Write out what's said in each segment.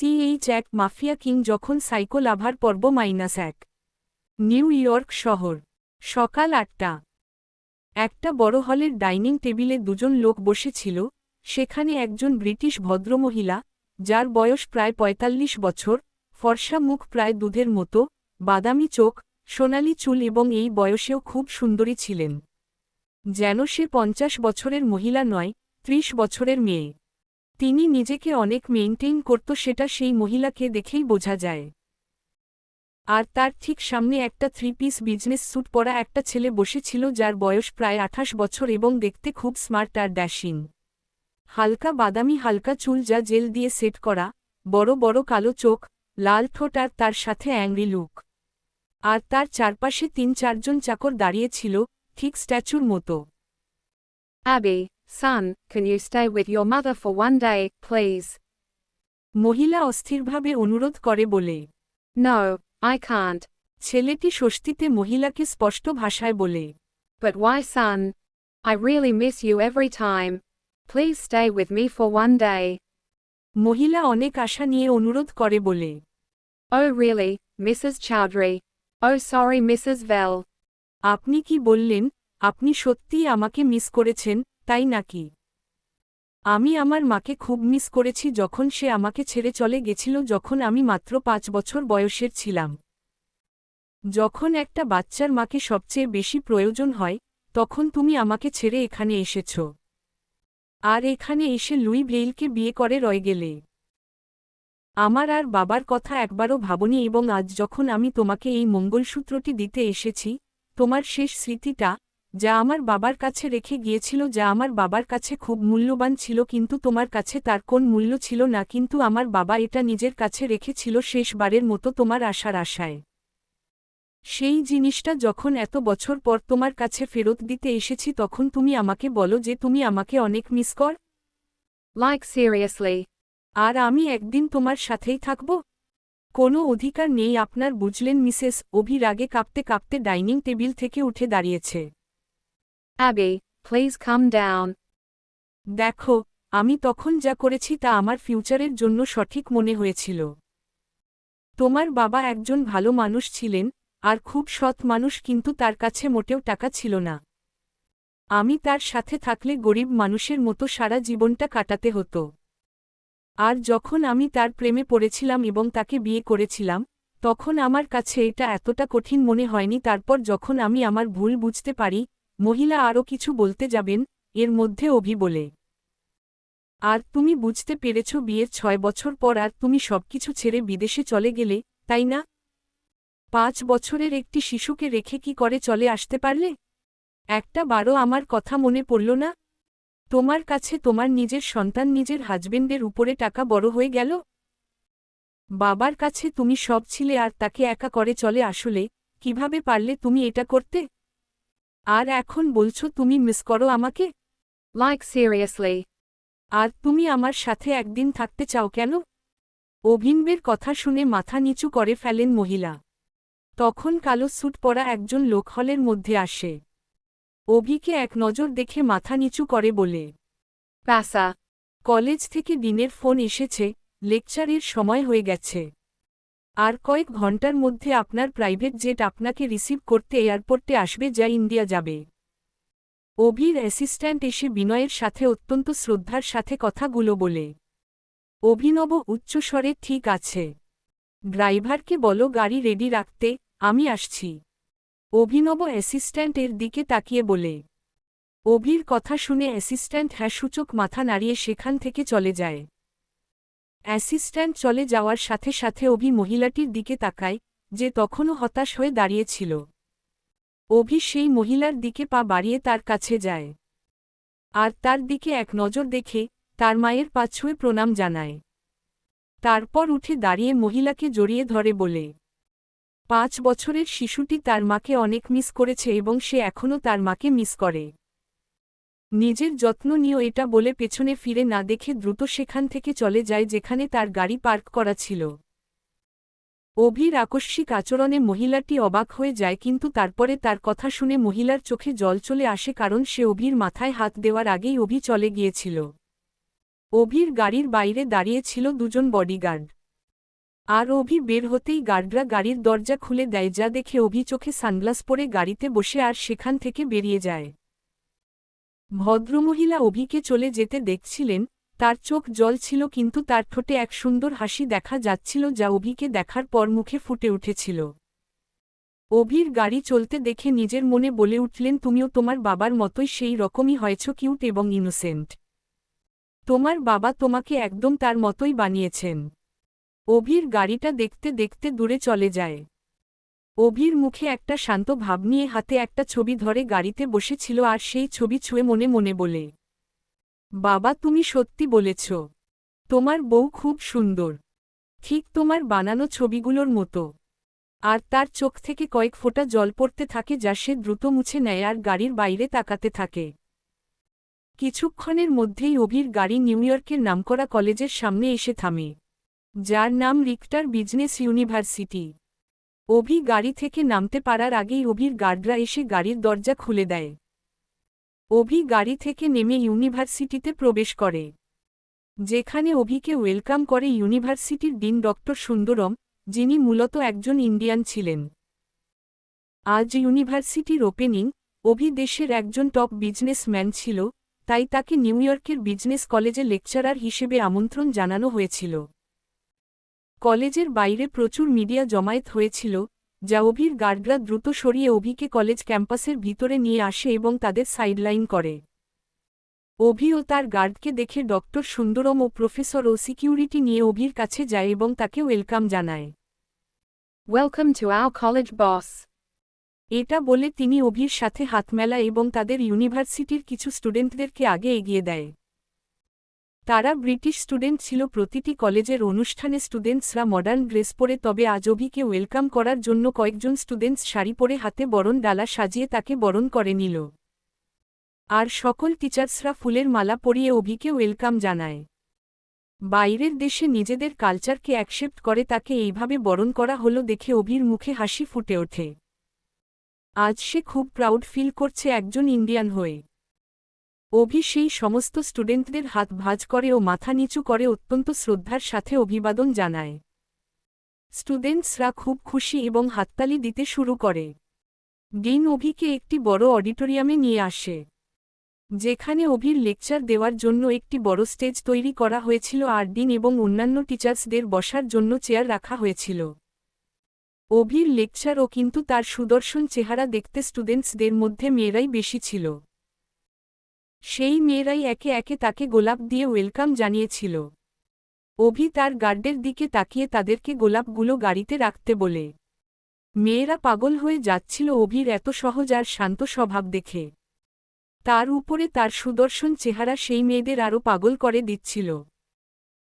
CH এক mafia king যখন psycho lover পর্ব মাইনাস এক। নিউ ইয়র্ক শহর। সকাল আটটা। একটা বড় হলের ডাইনিং টেবিলে দুজন লোক বসেছিল, সেখানে একজন ব্রিটিশ ভদ্রমহিলা, যার বয়স প্রায় ৪৫ বছর, ফর্সা মুখ প্রায় দুধের মতো, বাদামি চোখ, সোনালি চুল এবং এই বয়সেও খুব সুন্দরী ছিলেন। যেন সে পঞ্চাশ বছরের মহিলা নয়, ত্রিশ বছরের মেয়ে। তিনি নিজেকে অনেক মেইনটেইন করত সেটা সেই মহিলাকে দেখেই বোঝা যায়। আর তার ঠিক সামনে একটা থ্রি পিস বিজনেস স্যুট পরা একটা ছেলে বসেছিল যার বয়স প্রায় আঠাশ বছর এবং দেখতে খুব স্মার্ট আর ড্যাশিং হালকা বাদামি হালকা চুল যা জেল দিয়ে সেট করা বড় বড় কালো চোখ লাল ঠোঁট আর তার সাথে অ্যাংরি লুক আর তার চারপাশে তিন চারজন চাকর দাঁড়িয়েছিল ঠিক স্ট্যাচুর মতো। Abby, son, can you stay with your mother for one day, please? মহিলা অস্থিরভাবে অনুরোধ করে বলে No, I can't. ছেলেটি স্বস্তিতে মহিলাকে স্পষ্ট ভাষায় বলে But why, son? I really miss you every time. Please stay with me for one day. মহিলা অনেক আশা নিয়ে অনুরোধ করে বলে Oh, really, Mrs. Chowdhury? Oh, sorry, Mrs. Vell. আপনি কি বললেন আপনি সত্যিই আমাকে মিস করেছেন তাই নাকি? আমি আমার মাকে খুব মিস করেছি যখন সে আমাকে ছেড়ে চলে গেছিল যখন আমি মাত্র পাঁচ বছর বয়সের ছিলাম। যখন একটা বাচ্চার মাকে সবচেয়ে বেশি প্রয়োজন হয়, তখন তুমি আমাকে ছেড়ে এখানে এসেছ। আর এখানে এসে লুই ভেইলকে বিয়ে করে রয়ে গেলে। আমার আর বাবার কথা একবারও ভাবনি এবং আজ যখন আমি তোমাকে এই মঙ্গলসূত্রটি দিতে এসেছি, তোমার শেষ স্মৃতিটা যা আমার বাবার কাছে রেখে গিয়েছিল যা আমার বাবার কাছে খুব মূল্যবান ছিল কিন্তু তোমার কাছে তার কোন মূল্য ছিল না কিন্তু আমার বাবা এটা নিজের কাছে রেখেছিল শেষবারের মতো তোমার আশার আশায়। সেই জিনিসটা যখন এত বছর পর তোমার কাছে ফেরত দিতে এসেছি তখন তুমি আমাকে বলো যে তুমি আমাকে অনেক মিস কর। Like, seriously. আর আমি একদিন তোমার সাথেই থাকব। কোনো অধিকার নেই আপনার বুঝলেন মিসেস অভির আগে কাঁপতে কাঁপতে ডাইনিং টেবিল থেকে উঠে দাঁড়িয়েছে। Abby, please come down. দেখো আমি তখন যা করেছি তা আমার ফিউচারের জন্য সঠিক মনে হয়েছিল। তোমার বাবা একজন ভালো মানুষ ছিলেন আর খুব সৎ মানুষ কিন্তু তার কাছে মোটেও টাকা ছিল না। আমি তার সাথে থাকলে গরিব মানুষের মতো সারা জীবনটা কাটাতে হতো। আর যখন আমি তার প্রেমে পড়েছিলাম এবং তাকে বিয়ে করেছিলাম তখন আমার কাছে এটা এতটা কঠিন মনে হয়নি তারপর যখন আমি আমার ভুল বুঝতে পারি মহিলা আরও কিছু বলতে যাবেন, এর মধ্যে অভি বলে। আর তুমি বুঝতে পেরেছ বিয়ের ছয় বছর পর আর তুমি সবকিছু ছেড়ে বিদেশে চলে গেলে, তাই না? পাঁচ বছরের একটি শিশুকে রেখে কি করে চলে আসতে পারলে? একটা বারো আমার কথা মনে পড়ল না? তোমার কাছে তোমার নিজের সন্তান নিজের হাজবেন্ডের উপরে টাকা বড় হয়ে গেল? বাবার কাছে তুমি সব ছিলে আর তাকে একা করে চলে আসলে, কীভাবে পারলে তুমি এটা করতে? আর এখন বলছো তুমি মিস করো আমাকে? Like, seriously. আর তুমি আমার সাথে একদিন থাকতে চাও কেন? অভিনবের কথা শুনে মাথা নিচু করে ফেলেন মহিলা। তখন কালো স্যুট পরা একজন লোক হলের মধ্যে আসে। অভিকে এক নজর দেখে মাথা নিচু করে বলে Bassa. কলেজ থেকে দিনের ফোন এসেছে লেকচারের সময় হয়ে গেছে। আর কয়েক ঘণ্টার মধ্যে আপনার প্রাইভেট জেট আপনাকে রিসিভ করতে এয়ারপোর্টে আসবে যা ইন্ডিয়া যাবে। অভির অ্যাসিস্ট্যান্ট এসে বিনয়ের সাথে অত্যন্ত শ্রদ্ধার সাথে কথাগুলো বলে। অভিনব উচ্চস্বরে ঠিক আছে। ড্রাইভারকে বলো গাড়ি রেডি রাখতে, আমি আসছি। অভিনব অ্যাসিস্ট্যান্ট এর দিকে তাকিয়ে বলে। অভির কথা শুনে অ্যাসিস্ট্যান্ট হ্যাঁ সূচক মাথা নাড়িয়ে সেখান থেকে চলে যায়। অ্যাসিস্ট্যান্ট চলে যাওয়ার সাথে সাথে অভি মহিলাটির দিকে তাকায়, যে তখনও হতাশ হয়ে দাঁড়িয়েছিল। অভি সেই মহিলার দিকে পা বাড়িয়ে তার কাছে যায়। আর তার দিকে এক নজর দেখে তার মায়ের পা ছুঁয়ে প্রণাম জানায়। তারপর উঠে দাঁড়িয়ে মহিলাকে জড়িয়ে ধরে বলে, পাঁচ বছরের শিশুটি তার মাকে অনেক মিস করেছে এবং সে এখনও তার মাকে মিস করে। নিজের যত্ন নিও এটা বলে পেছনে ফিরে না দেখে দ্রুত সেখান থেকে চলে যায় যেখানে তার গাড়ি পার্ক করা ছিল। অভির আকস্মিক আচরণে মহিলাটি অবাক হয়ে যায় কিন্তু তারপরে তার কথা শুনে মহিলার চোখে জল চলে আসে কারণ সে অভির মাথায় হাত দেওয়ার আগেই অভি চলে গিয়েছিল। অভির গাড়ির বাইরে দাঁড়িয়ে ছিল দুজন বডিগার্ড। আর অভি বের হতেই গার্ডরা গাড়ির দরজা খুলে দেয় যা দেখে অভি চোখে সানগ্লাস পরে গাড়িতে বসে আর সেখান থেকে বেরিয়ে যায়। ভদ্রমহিলা অভিকে চলে যেতে দেখছিলেন, তার চোখ জল ছিল কিন্তু তার ঠোঁটে এক সুন্দর হাসি দেখা যাচ্ছিল যা অভিকে দেখার পর মুখে ফুটে উঠেছিল। অভির গাড়ি চলতে দেখে নিজের মনে বলে উঠলেন, তুমিও তোমার বাবার মতোই সেই রকমই হয়েছ, কিউট এবং ইনোসেন্ট। তোমার বাবা তোমাকে একদম তার মতোই বানিয়েছেন। অভির গাড়িটা দেখতে দেখতে দূরে চলে যায়। অভির মুখে একটা শান্ত ভাব নিয়ে হাতে একটা ছবি ধরে গাড়িতে বসেছিল আর সেই ছবি ছুঁয়ে মনে মনে বলে, বাবা, তুমি সত্যি বলেছ, তোমার বউ খুব সুন্দর। ঠিক তোমার বানানো ছবিগুলোর মতো। আর তার চোখ থেকে কয়েক ফোঁটা জল পড়তে থাকে যা সে দ্রুত মুছে নেয় আর গাড়ির বাইরে তাকাতে থাকে। কিছুক্ষণের মধ্যেই অভির গাড়ি নিউ ইয়র্কের নামকরা কলেজের সামনে এসে থামে, যার নাম রিক্টার বিজনেস ইউনিভার্সিটি। অভি গাড়ি থেকে নামতে পারার আগেই অভির গার্ডরা এসে গাড়ির দরজা খুলে দেয়। অভি গাড়ি থেকে নেমে ইউনিভার্সিটিতে প্রবেশ করে। যেখানে অভিকে ওয়েলকাম করে ইউনিভার্সিটির ডিন ডক্টর সুন্দরম, যিনি মূলত একজন ইন্ডিয়ান ছিলেন। আজ ইউনিভার্সিটির ওপেনিং, অভি দেশের একজন টপ বিজনেসম্যান ছিল, তাই তাকে নিউ ইয়র্কের বিজনেস কলেজে লেকচারার হিসেবে আমন্ত্রণ জানানো হয়েছিল। কলেজের বাইরে প্রচুর মিডিয়া জমায়েত হয়েছিল যা অভির গার্ডরা দ্রুত সরিয়ে অভিকে কলেজ ক্যাম্পাসের ভিতরে নিয়ে আসে এবং তাদের সাইডলাইন করে। অভি ও তার গার্ডকে দেখে ডক্টর সুন্দরম ও প্রফেসর ও সিকিউরিটি নিয়ে অভির কাছে যায় এবং তাকে ওয়েলকাম জানায়। Welcome to our college boss. এটা বলে তিনি অভির সাথে হাত মেলা এবং তাদের ইউনিভার্সিটির কিছু স্টুডেন্টদেরকে আগে এগিয়ে দেয়। তারা ব্রিটিশ স্টুডেন্ট ছিল, প্রতিটি কলেজের অনুষ্ঠানে স্টুডেন্টসরা মডার্ন ড্রেস পরে, তবে আজ অভিকে ওয়েলকাম করার জন্য কয়েকজন স্টুডেন্টস শাড়ি পরে হাতে বরণ ডালা সাজিয়ে তাকে বরণ করে নিল। আর সকল টিচার্সরা ফুলের মালা পরিয়ে অভিকে ওয়েলকাম জানায়। বাইরের দেশে নিজেদের কালচারকে অ্যাকসেপ্ট করে তাকে এইভাবে বরণ করা হলো দেখে অভির মুখে হাসি ফুটে ওঠে। আজ সে খুব প্রাউড ফিল করছে একজন ইন্ডিয়ান হয়ে। অভি সেই সমস্ত স্টুডেন্টদের হাত ভাজ করে ও মাথা নিচু করে অত্যন্ত শ্রদ্ধার সাথে অভিবাদন জানায়। স্টুডেন্টসরা খুব খুশি এবং হাততালি দিতে শুরু করে। ডিন অভিকে একটি বড় অডিটোরিয়ামে নিয়ে আসে। যেখানে অভির লেকচার দেওয়ার জন্য একটি বড় স্টেজ তৈরি করা হয়েছিল আর ডিন এবং অন্যান্য টিচার্সদের বসার জন্য চেয়ার রাখা হয়েছিল। অভির লেকচার ও কিন্তু তার সুদর্শন চেহারা দেখতে স্টুডেন্টসদের মধ্যে মেয়েরাই বেশি ছিল। সেই মেয়েরাই একে একে তাকে গোলাপ দিয়ে ওয়েলকাম জানিয়েছিল। অভি তার গার্ডের দিকে তাকিয়ে তাদেরকে গোলাপগুলো গাড়িতে রাখতে বলে। মেয়েরা পাগল হয়ে যাচ্ছিল অভির এত সহজ আর শান্ত স্বভাব দেখে। তার উপরে তার সুদর্শন চেহারা সেই মেয়েদের আরও পাগল করে দিচ্ছিল।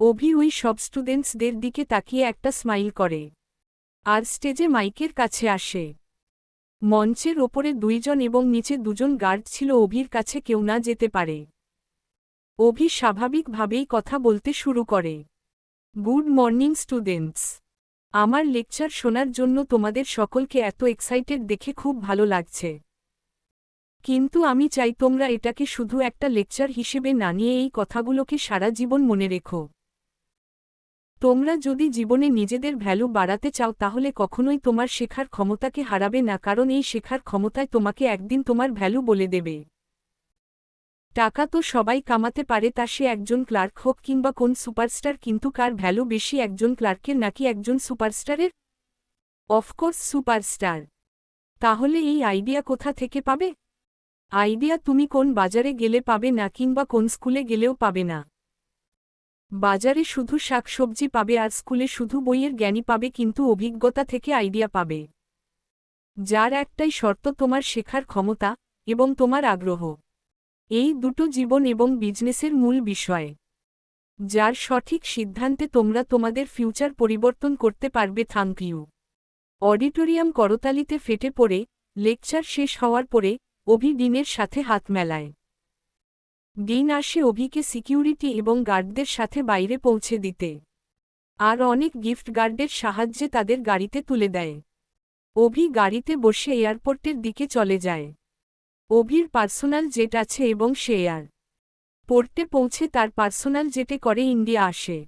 অভি ওই সব স্টুডেন্টসদের দিকে তাকিয়ে একটা স্মাইল করে। আর স্টেজে মাইকের কাছে আসে। মঞ্চের ওপরে দুইজন এবং নিচে দুজন গার্ড ছিল অভির কাছে কেউ না যেতে পারে। অভি স্বাভাবিকভাবেই কথা বলতে শুরু করে। Good morning, students. আমার লেকচার শোনার জন্য তোমাদের সকলকে এত এক্সাইটেড দেখে খুব ভালো লাগছে। কিন্তু আমি চাই তোমরা এটাকে শুধু একটা লেকচার হিসেবে না নিয়ে এই কথাগুলোকে সারা জীবন মনে রেখো। তোমরা যদি জীবনে নিজেদের ভ্যালু বাড়াতে চাও, তাহলে কখনোই তোমার শেখার ক্ষমতাকে হারাবে না, কারণ এই শেখার ক্ষমতায় তোমাকে একদিন তোমার ভ্যালু বলে দেবে। টাকা তো সবাই কামাতে পারে, তা সে একজন ক্লার্ক হোক কিংবা কোন সুপারস্টার, কিন্তু কার ভ্যালু বেশি, একজন ক্লার্কের নাকি একজন সুপারস্টারের? Of course superstar. তাহলে এই আইডিয়া কোথা থেকে পাবে? আইডিয়া তুমি কোন বাজারে গেলে পাবে না, কিংবা কোন স্কুলে গেলেও পাবে না। বাজারে শুধু শাকসবজি পাবে আর স্কুলে শুধু বইয়ের জ্ঞানী পাবে, কিন্তু অভিজ্ঞতা থেকে আইডিয়া পাবে। যার একটাই শর্ত, তোমার শেখার ক্ষমতা এবং তোমার আগ্রহ। এই দুটো জীবন এবং বিজনেসের মূল বিষয়। যার সঠিক সিদ্ধান্তে তোমরা তোমাদের ফিউচার পরিবর্তন করতে পারবে থ্যাংক ইউ অডিটোরিয়াম করতালিতে ফেটে পড়ে, লেকচার শেষ হওয়ার পরে, অভি ডিনের সাথে হাত মেলায়। ডিন আসে অভিকে সিকিউরিটি এবং গার্ডদের সাথে বাইরে পৌঁছে দিতে। আর অনেক গিফট গার্ডের সাহায্যে তাদের গাড়িতে তুলে দেয়। অভি গাড়িতে বসে এয়ারপোর্টের দিকে চলে যায়। অভির পার্সোনাল জেট আছে এবং সে এয়ার পোর্টে পৌঁছে তার পার্সোনাল জেটে করে ইন্ডিয়া আসে।